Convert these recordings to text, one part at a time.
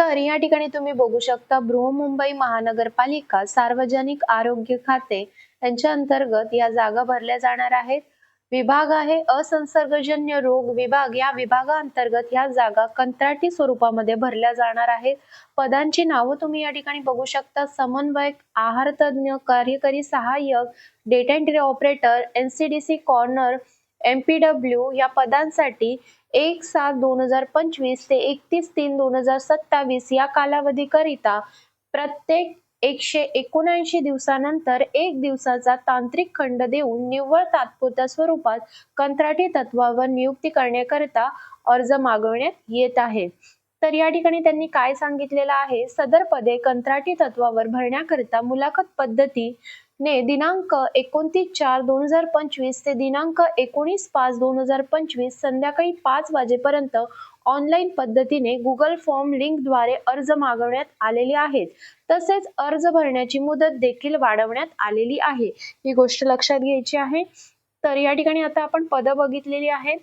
तर या ठिकाणी तुम्ही बघू शकता बृहमुंबई महानगरपालिका सार्वजनिक आरोग्य खाते यांच्या अंतर्गत या जागा भरल्या जाणार आहेत. विभाग आहे असंसर्गजन्य रोग विभाग या विभागाअंतर्गत या जागा कंत्राटी स्वरूपामध्ये भरल्या जाणार आहेत. पदांची नावं तुम्ही या ठिकाणी बघू शकता. समन्वयक आहार तज्ञ कार्यकारी सहाय्यक data entry operator NCDC corner MPW या पदांसाठी एक सात दोन हजार पंचवीस ते एकतीस तीन दोन हजार सत्तावीस या कालावधीकरिता प्रत्येक एकशे एकोणऐंशी दिवसानंतर एक दिवसाचा तांत्रिक खंड देऊन निव्वळ तात्पुरत्या स्वरूपात कंत्राटी तत्वावर नियुक्ती करण्याकरिता अर्ज मागवण्यात येत आहे. तर या ठिकाणी त्यांनी काय सांगितलेलं आहे? सदर पदे कंत्राटी तत्वावर भरण्याकरिता मुलाखत पद्धती ने दिनांक एकोणतीस चार दोन हजार पंचवीस ते दिनांक एकोणीस पाच दोन हजार पंचवीस संध्याकाळी पाच वाजेपर्यंत ऑनलाईन पद्धतीने गुगल फॉर्म लिंकद्वारे अर्ज मागवण्यात आलेले आहेत. तसेच अर्ज भरण्याची मुदत देखील वाढवण्यात आलेली आहे. ही गोष्ट लक्षात घ्यायची आहे. तर या ठिकाणी आता आपण पदं बघितलेली आहेत.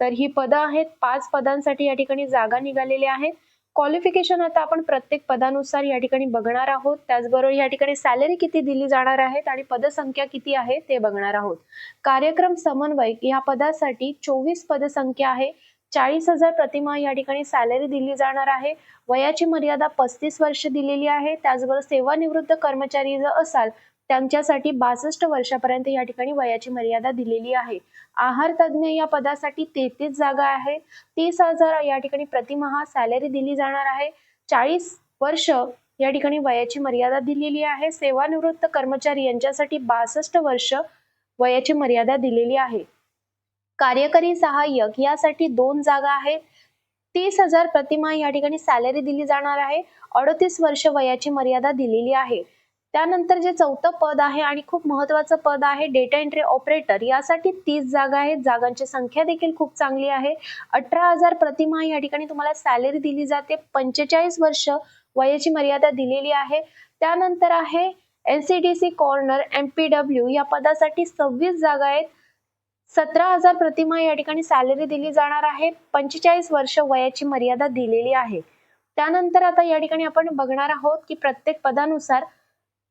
तर ही पदं आहेत. पाच पदांसाठी या ठिकाणी जागा निघालेल्या आहेत क्वालिफिकेशन आता आपण प्रत्येक पदानुसार या ठिकाणी बघणार आहोत. त्याचबरोबर या ठिकाणी सॅलरी किती दिली जाणार आहेत आणि पदसंख्या किती आहे ते बघणार आहोत. कार्यक्रम समन्वयक या पदासाठी चोवीस पदसंख्या आहे. चाळीस हजार प्रतिमा या ठिकाणी सॅलरी दिली जाणार आहे. वयाची मर्यादा पस्तीस वर्ष दिलेली आहे. त्याचबरोबर सेवानिवृत्त कर्मचारी जर असाल त्यांच्यासाठी बासष्ट वर्षापर्यंत या ठिकाणी वयाची मर्यादा दिलेली आहे. आहार तज्ज्ञ या पदासाठी तेहतीस जागा आहे. तीस हजार या ठिकाणी प्रतिमहा सॅलरी दिली जाणार आहे. चाळीस वर्ष या ठिकाणी वयाची मर्यादा दिलेली आहे. सेवानिवृत्त कर्मचारी यांच्यासाठी बासष्ट वर्ष वयाची मर्यादा दिलेली आहे. कार्यकारी सहाय्यक यासाठी दोन जागा आहे. तीस हजार प्रतिमा या ठिकाणी सॅलरी दिली जाणार आहे. अडतीस वर्ष वयाची मर्यादा दिलेली आहे. त्यानंतर जे चौथं पद आहे आणि खूप महत्वाचं पद आहे डेटा एंट्री ऑपरेटर यासाठी तीस जागा आहेत. जागांची संख्या देखील खूप चांगली आहे. अठरा हजार प्रतिमा या ठिकाणी तुम्हाला सॅलरी दिली जाते. पंचेचाळीस वर्ष वयाची मर्यादा दिलेली आहे. त्यानंतर आहे एनसीडीसी कॉर्नर एमपीडब्ल्यू या पदासाठी सव्वीस जागा आहेत. सतरा हजार प्रतिमा या ठिकाणी सॅलरी दिली जाणार आहे. पंचेचाळीस वर्ष वयाची मर्यादा दिलेली आहे. त्यानंतर आता या ठिकाणी आपण बघणार आहोत की प्रत्येक पदानुसार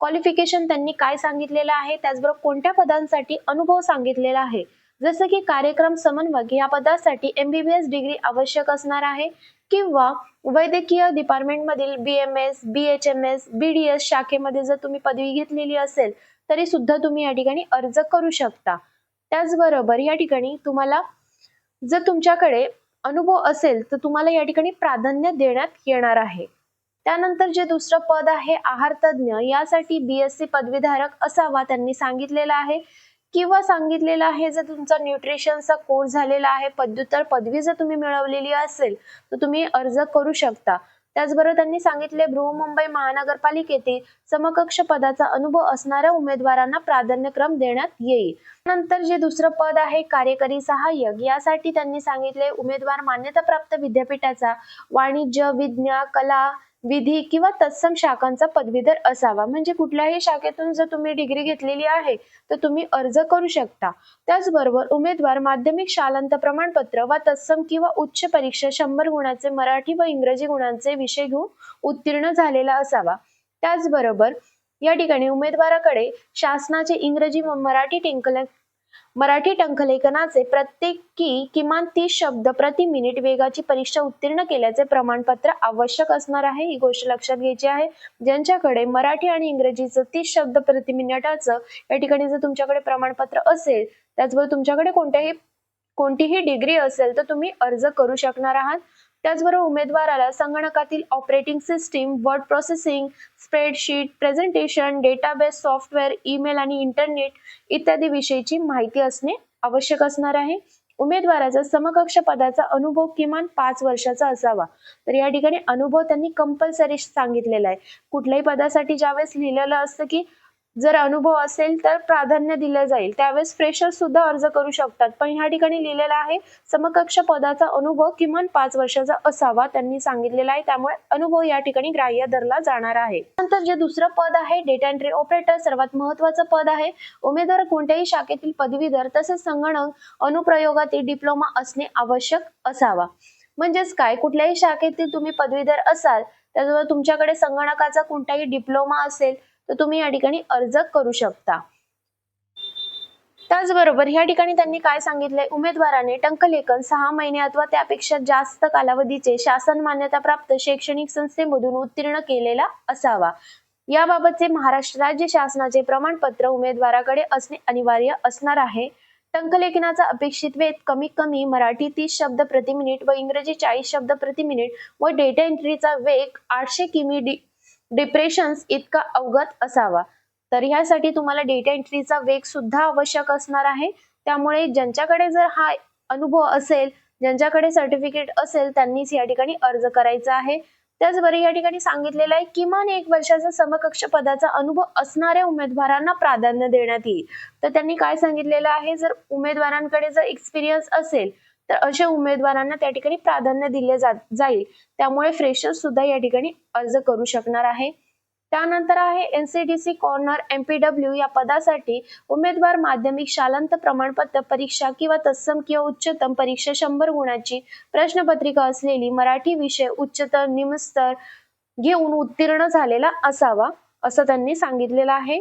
क्वालिफिकेशन त्यांनी काय सांगितलेलं आहे? त्याचबरोबर कोणत्या पदांसाठी अनुभव सांगितलेला आहे? जसं की कार्यक्रम समन्वयक या पदासाठी एमबीबीएस डिग्री आवश्यक असणार आहे किंवा वैद्यकीय डिपार्टमेंट मधील B M S B H M S B D S शाखेमध्ये जर तुम्ही पदवी घेतलेली असेल तरी सुद्धा तुम्ही या ठिकाणी अर्ज करू शकता. त्याचबरोबर या ठिकाणी तुम्हाला जर तुमच्याकडे अनुभव असेल तर तुम्हाला या ठिकाणी प्राधान्य देण्यात येणार आहे. त्यानंतर जे दुसरं पद आहे आहार तज्ज्ञ यासाठी बीएससी पदवीधारक असावा त्यांनी सांगितलेलं आहे. किंवा सांगितलेलं आहे जर तुमचा न्यूट्रिशनचा कोर्स झालेला आहे पदव्युत्तर पदवी जर तुम्ही मिळवलेली असेल तर तुम्ही अर्ज करू शकता. त्याचबरोबर त्यांनी सांगितले बृहमुंबई महानगरपालिकेतील समकक्ष पदाचा अनुभव असणाऱ्या उमेदवारांना प्राधान्यक्रम देण्यात येईल. नंतर जे दुसरं पद आहे कार्यकारी सहाय्यक यासाठी त्यांनी सांगितले उमेदवार मान्यताप्राप्त विद्यापीठाचा वाणिज्य विज्ञान कला विधी किंवा तत्सम शाखांचा पदवीधर असावा. म्हणजे कुठल्याही शाखेतून जर तुम्ही डिग्री घेतलेली आहे तर तुम्ही अर्ज करू शकता. त्याचबरोबर उमेदवार माध्यमिक शालांत प्रमाणपत्र वा तत्सम किंवा उच्च परीक्षा शंभर गुणाचे मराठी व इंग्रजी गुणांचे विषय घेऊन उत्तीर्ण झालेला असावा. त्याचबरोबर या ठिकाणी उमेदवाराकडे शासनाचे इंग्रजी व मराठी टिंकल मराठी टंकलेखनाचे प्रत्येकी किमान तीस शब्द प्रति मिनिट वेगाची परीक्षा उत्तीर्ण केल्याचे प्रमाणपत्र आवश्यक असणार आहे ही गोष्ट लक्षात घ्यायची आहे. ज्यांच्याकडे मराठी आणि इंग्रजीचं तीस शब्द प्रति मिनिटाचं या ठिकाणी जर तुमच्याकडे प्रमाणपत्र असेल त्याचबरोबर तुमच्याकडे कोणत्याही कोणतीही डिग्री असेल तर तुम्ही अर्ज करू शकणार आहात. त्याचबरोबर उमेदवाराला संगणकातील operating system word processing spreadsheet presentation database software email आणि इंटरनेट इत्यादी विषयीची माहिती असणे आवश्यक असणार आहे. उमेदवाराचा समकक्ष पदाचा अनुभव किमान पाच वर्षाचा असावा. तर या ठिकाणी अनुभव त्यांनी कंपल्सरी सांगितलेला आहे. कुठल्याही पदासाठी ज्यावेळेस लिहिलेलं असतं की जर अनुभव असेल तर प्राधान्य दिलं जाईल. त्यावेळेस फ्रेशर सुद्धा अर्ज करू शकतात. पण ह्या ठिकाणी लिहिलेलं आहे समकक्ष पदाचा अनुभव किमान पाच वर्षाचा असावा त्यांनी सांगितलेला आहे. त्यामुळे अनुभव या ठिकाणी ग्राह्य धरला जाणार आहे. नंतर जे दुसरं पद आहे डेटा एंट्री ऑपरेटर सर्वात महत्वाचं पद आहे. उमेदवार कोणत्याही शाखेतील पदवीधर तसेच संगणक अनुप्रयोगातील डिप्लोमा असणे आवश्यक असावा. म्हणजेच काय? कुठल्याही शाखेतील तुम्ही पदवीधर असाल त्याजवळ तुमच्याकडे संगणकाचा कोणताही डिप्लोमा असेल तर तुम्ही या ठिकाणी अर्ज करू शकता. त्याचबरोबर या ठिकाणी त्यांनी काय सांगितलंय? उमेदवाराने टंकलेखन सहा महिने अथवा त्यापेक्षा जास्त कालावधीचे शासन मान्यता प्राप्त शैक्षणिक संस्थेमधून उत्तीर्ण केलेला असावा. याबाबतचे महाराष्ट्र राज्य शासनाचे प्रमाणपत्र उमेदवाराकडे असणे अनिवार्य असणार आहे. टंकलेखनाचा अपेक्षित वेध कमीत कमी मराठी तीस शब्द प्रति मिनिट व इंग्रजी चाळीस शब्द प्रति मिनिट व डेटा एंट्रीचा वेग आठशे किमी डिप्रेशन्स इतका अवगत असावा. तर ह्यासाठी तुम्हाला डेटा एंट्रीचा वेग सुद्धा आवश्यक असणार आहे. त्यामुळे ज्यांच्याकडे जर हा अनुभव असेल ज्यांच्याकडे सर्टिफिकेट असेल त्यांनीच या ठिकाणी अर्ज करायचा आहे. त्याचबरोबर या ठिकाणी सांगितलेलं आहे किमान एक वर्षाचा समकक्ष पदाचा अनुभव असणाऱ्या उमेदवारांना प्राधान्य देण्यात येईल. तर त्यांनी काय सांगितलेलं आहे? जर उमेदवारांकडे जर एक्सपिरियन्स असेल तर अशा उमेदवारांना त्या ठिकाणी प्राधान्य दिले जाईल. त्यामुळे फ्रेशर सुद्धा या ठिकाणी अर्ज करू शकणार आहे. त्यानंतर आहे एनसीडीसी कॉर्नर एमपीडब्ल्यू या पदासाठी उमेदवार माध्यमिक शालांत प्रमाणपत्र परीक्षा किंवा तत्सम किंवा उच्चतम परीक्षा शंभर गुणाची प्रश्नपत्रिका असलेली मराठी विषय उच्चतर निमस्तर घेऊन उत्तीर्ण झालेला असावा असं त्यांनी सांगितलेलं आहे.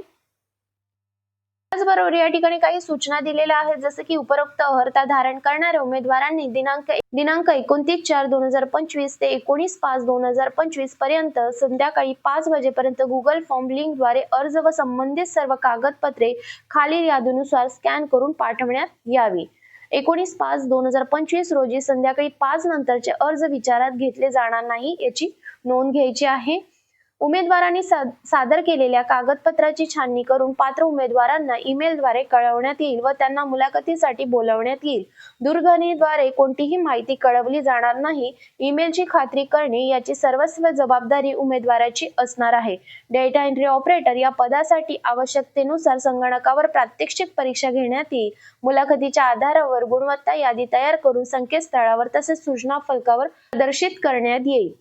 त्याचबरोबर या ठिकाणी काही सूचना दिलेल्या आहेत. जसं की उपरोक्त अर्हता धारण करणाऱ्या उमेदवारांनी दिनांक दिनांक एकोणतीस चार दोन हजार पंचवीस ते एकोणीस पाच दोन हजार पंचवीसपर्यंत संध्याकाळी पाच वाजेपर्यंत गुगल फॉर्म लिंकद्वारे अर्ज व संबंधित सर्व कागदपत्रे खालील यादीनुसार स्कॅन करून पाठवण्यात यावी. एकोणीस पाच दोन हजार पंचवीस रोजी संध्याकाळी पाच नंतरचे अर्ज विचारात घेतले जाणार नाही याची नोंद घ्यायची आहे. उमेदवारांनी सादर केलेल्या कागदपत्राची छाननी करून पात्र उमेदवारांना ईमेलद्वारे कळवण्यात येईल व त्यांना मुलाखतीसाठी बोलवण्यात येईल. दूरध्वनीद्वारे कोणतीही माहिती कळवली जाणार नाही. ईमेलची खात्री करणे याची सर्वस्व जबाबदारी उमेदवाराची असणार आहे. डेटा एंट्री ऑपरेटर या पदासाठी आवश्यकतेनुसार संगणकावर प्रात्यक्षिक परीक्षा घेण्यात येईल. मुलाखतीच्या आधारावर गुणवत्ता यादी तयार करून संकेतस्थळावर तसेच सूचना फलकावर प्रदर्शित करण्यात येईल.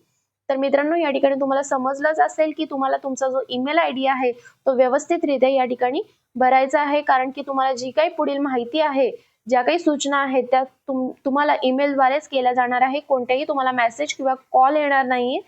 तर मित्रांनो या ठिकाणी तुम्हाला समजलंच असेल की तुम्हाला तुमचा जो ईमेल आय डी आहे तो व्यवस्थितरित्या या ठिकाणी भरायचा आहे. कारण की तुम्हाला जी काही पुढील माहिती आहे ज्या काही सूचना आहेत त्या तुम तुम्हाला ईमेलद्वारेच केल्या जाणार आहे. कोणत्याही तुम्हाला मेसेज किंवा कॉल येणार नाहीये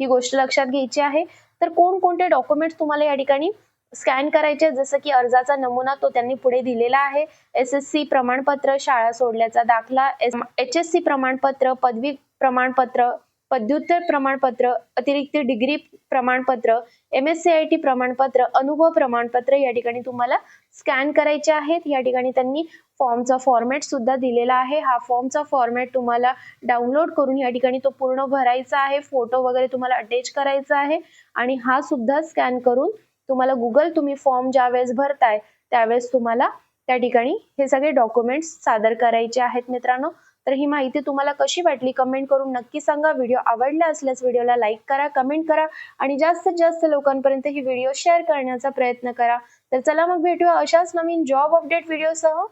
ही गोष्ट लक्षात घ्यायची आहे. तर कोणकोणते डॉक्युमेंट्स तुम्हाला या ठिकाणी स्कॅन करायचे जसं की अर्जाचा नमुना तो त्यांनी पुढे दिलेला आहे. एस एस सी प्रमाणपत्र शाळा सोडल्याचा दाखला एच एस सी प्रमाणपत्र पदवी प्रमाणपत्र पदव्युत्तर प्रमाणपत्र अतिरिक्त डिग्री प्रमाणपत्र M S C I T प्रमाणपत्र अनुभव प्रमाणपत्र या ठिकाणी तुम्हाला स्कॅन करायचे आहेत. या ठिकाणी त्यांनी फॉर्मचा फॉर्मॅट सुद्धा दिलेला आहे. हा फॉर्मचा फॉर्मॅट तुम्हाला डाउनलोड करून या ठिकाणी तो पूर्ण भरायचा आहे. फोटो वगैरे तुम्हाला अटॅच करायचा आहे आणि हा सुद्धा स्कॅन करून तुम्हाला गुगल तुम्ही फॉर्म ज्या वेळेस भरताय त्यावेळेस तुम्हाला त्या ठिकाणी हे सगळे डॉक्युमेंट्स सादर करायचे आहेत मित्रांनो. तर ही माहिती तुम्हाला कशी वाटली कमेंट करून नक्की सांगा. व्हिडिओ आवडला असल्यास व्हिडिओला लाईक करा कमेंट करा आणि जास्तीत जास्त लोकांपर्यंत ही व्हिडिओ शेअर करण्याचा प्रयत्न करा. तर चला मग भेटूया अशाच नवीन जॉब अपडेट व्हिडिओसह